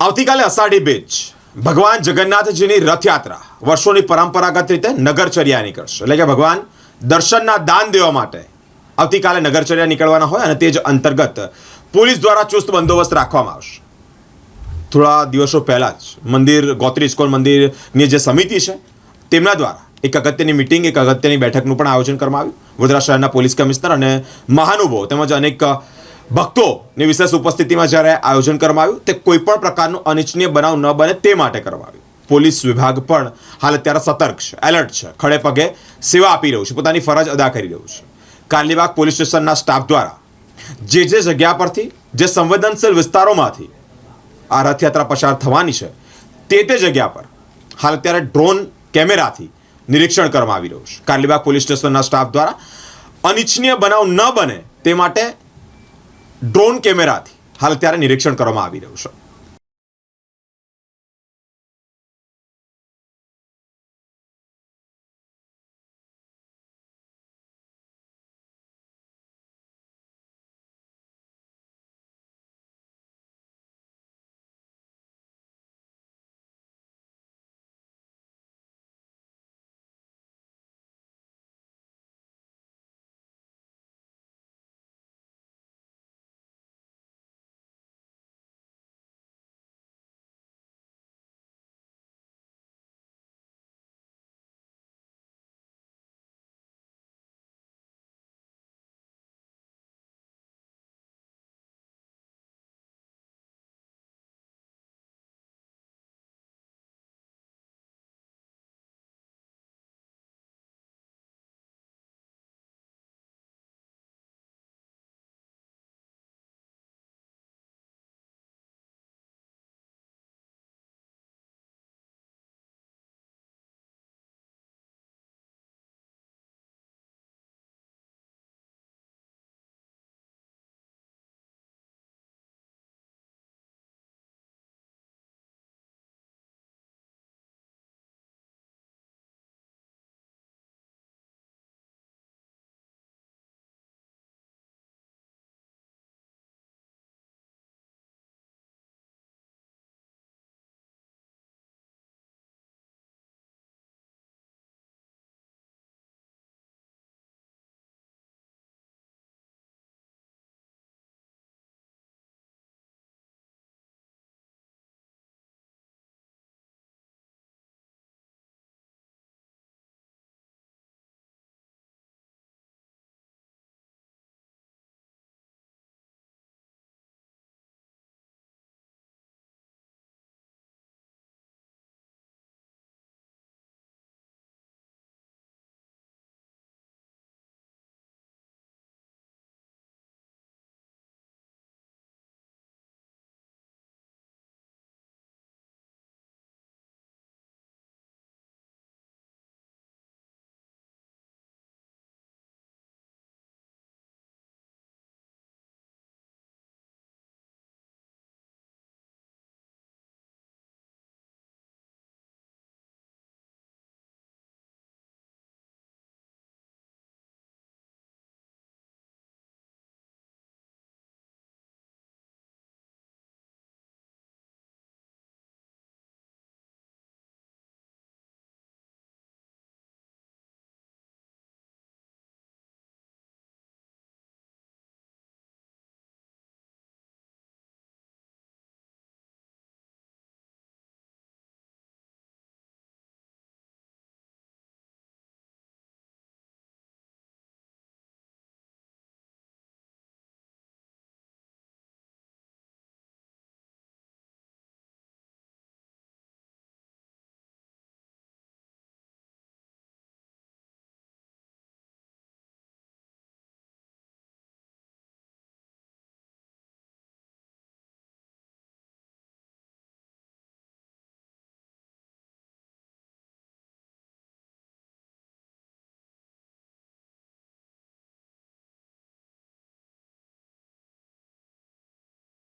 આવતીકાલે અષાઢી બીજ. ભગવાન જગન્નાથજીની રથયાત્રા. વર્ષોની પરંપરાગત રીતે નગરચર્યા નીકળશે. એટલે કે ભગવાન દર્શનના દાન દેવા માટે આવતીકાલે નગરચર્યા નીકળવાના હોય અને તે જ અંતર્ગત પોલીસ દ્વારા ચુસ્ત બંદોબસ્ત રાખવામાં આવશે. થોડા દિવસો પહેલા જ મંદિર, ગોત્રી ઇસ્કોન મંદિરની જે સમિતિ છે, તેમના દ્વારા એક અગત્યની મિટિંગ, એક અગત્યની બેઠકનું પણ આયોજન કરવામાં આવ્યું. વડોદરા શહેરના પોલીસ કમિશનર અને મહાનુભવ તેમજ અનેક ભક્તોની વિશેષ ઉપસ્થિતિમાં જ્યારે આયોજન કરવામાં આવ્યું, તે કોઈ પણ પ્રકારનો અનિચ્છનીય બનાવ ન બને તે માટે કરવામાં આવ્યું. પોલીસ વિભાગ પણ હાલ અત્યારે સતર્ક છે, એલર્ટ છે. ખડે પગે સેવા આપી રહ્યું છે, પોતાની ફરજ અદા કરી રહ્યું છે. કારલીબાગ પોલીસ સ્ટેશનના સ્ટાફ દ્વારા જે જે જગ્યા પરથી, જે સંવેદનશીલ વિસ્તારોમાંથી આ રથયાત્રા પસાર થવાની છે, તે તે જગ્યા પર હાલ અત્યારે ડ્રોન કેમેરાથી નિરીક્ષણ કરવામાં આવી રહ્યું છે. કારલીબાગ પોલીસ સ્ટેશનના સ્ટાફ દ્વારા અનિચ્છનીય બનાવ ન બને તે માટે ડ્રોન કેમેરાથી. હાલ અત્યારે નિરીક્ષણ કરવામાં આવી રહ્યું છે.